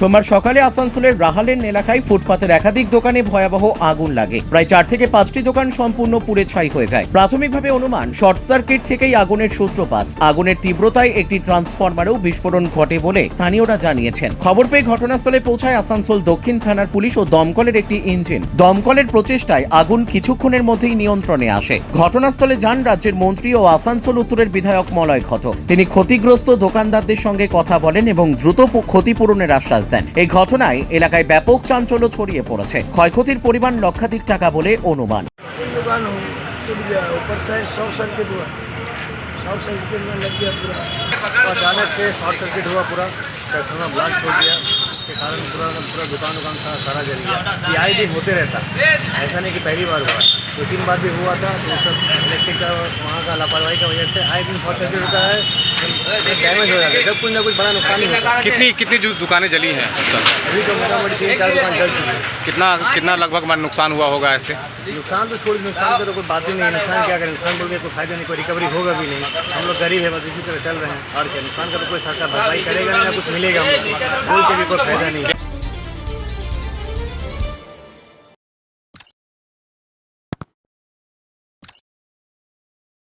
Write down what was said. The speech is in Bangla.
সোমবার সকালে আসানসোলের রাহালেন এলাকায় ফুটপাতের একাধিক দোকানে ভয়াবহ আগুন লাগে। প্রায় চার থেকে পাঁচটি দোকান সম্পূর্ণ পুড়ে ছাই হয়ে যায়। প্রাথমিকভাবে অনুমান, শর্ট সার্কিট থেকেই আগুনের সূত্রপাত। আগুনের তীব্রতায় একটি ট্রান্সফরমারেও বিস্ফোরণ ঘটে বলে স্থানীয়রা জানিয়েছেন। খবর পেয়ে ঘটনাস্থলে পৌঁছায় আসানসোল দক্ষিণ থানার পুলিশ ও দমকলের একটি ইঞ্জিন। দমকলের প্রচেষ্টায় আগুন কিছুক্ষণের মধ্যেই নিয়ন্ত্রণে আসে। ঘটনাস্থলে যান রাজ্যের মন্ত্রী ও আসানসোল উত্তরের বিধায়ক মলয় ক্ষত তিনি ক্ষতিগ্রস্ত দোকানদারদের সঙ্গে কথা বলেন এবং দ্রুত ক্ষতিপূরণের আশ্বাস দেন এই ঘটনায় এলাকায় ব্যাপক চাঞ্চল্য ছড়িয়ে পড়েছে ক্ষয়ক্ষতির পরিমাণ লক্ষাধিক টাকা বলে অনুমান तीन दुकान हो टूट गया ऊपर से शॉर्ट सर्किट हुआ शॉर्ट सर्किट में लग गया पूरा और अचानक से शॉर्ट सर्किट हुआ पूरा ट्रांसफार्मर ब्लास्ट हो गया के कारण पूरा पूरा दुकान दुकान था सारा जल गया ये आए दिन होते रहता ऐसा नहीं कि पहली बार हुआ दो तीन बार भी हुआ था तो सब इलेक्ट्रिक का वहाँ का लापरवाही की वजह से आए दिन शॉर्ट सर्किट होता है डैमेज हो जाता है। जब कुछ ना कुछ बड़ा नुकसान होता है। कितनी कितनी जो दुकानें जली हैं अभी तो मोटा मोटी तीन चार दुकान जल चुकी है। कितना कितना लगभग मान नुकसान हुआ होगा ऐसे? नुकसान तो छोड़ नुकसान का तो कोई बात ही नहीं है। नुकसान क्या करें? नुकसान बोल के कोई फ़ायदा नहीं कोई रिकवरी होगा भी नहीं। हम लोग गरीब है बस इसी तरह चल रहे हैं। और क्या नुकसान का तो कोई सरकार भरपाई करेगा ना कुछ मिलेगा हम बोल के भी कोई फ़ायदा नहीं है।